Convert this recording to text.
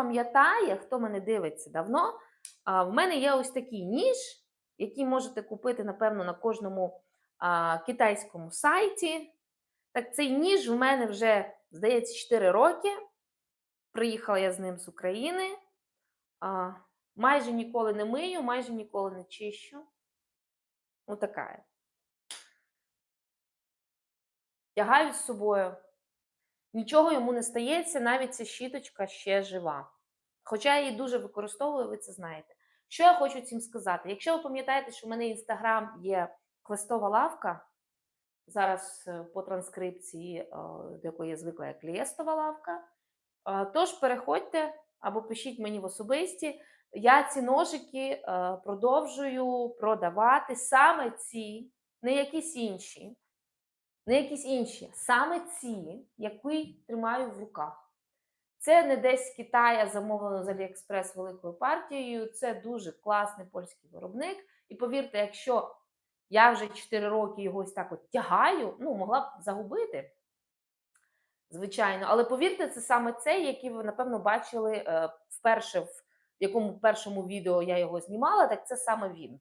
пам'ятає, хто мене дивиться давно, в мене є ось такий ніж, який можете купити, напевно, на кожному китайському сайті. Так, цей ніж в мене вже, здається, 4 роки. Приїхала я з ним з України. Майже ніколи не мию, майже ніколи не чищу. Отака. Тягаю з собою. Нічого йому не стається, навіть ця щіточка ще жива. Хоча я її дуже використовую, ви це знаєте. Що я хочу цим сказати? Якщо ви пам'ятаєте, що в мене інстаграм є квестова лавка, зараз е, по транскрипції, е, до якої я звикла як лієстова лавка, е, тож переходьте або пишіть мені в особисті. Я ці ножики продовжую продавати саме ці, не якісь інші не якісь інші, саме ці, які тримаю в руках. Це не десь з Китая замовлено з Аліекспрес великою партією. Це дуже класний польський виробник. І повірте, якщо я вже 4 роки його ось так от тягаю, ну, могла б загубити, звичайно. Але повірте, це саме цей, який ви, напевно, бачили е, вперше, в якому першому відео я його знімала, так це саме він.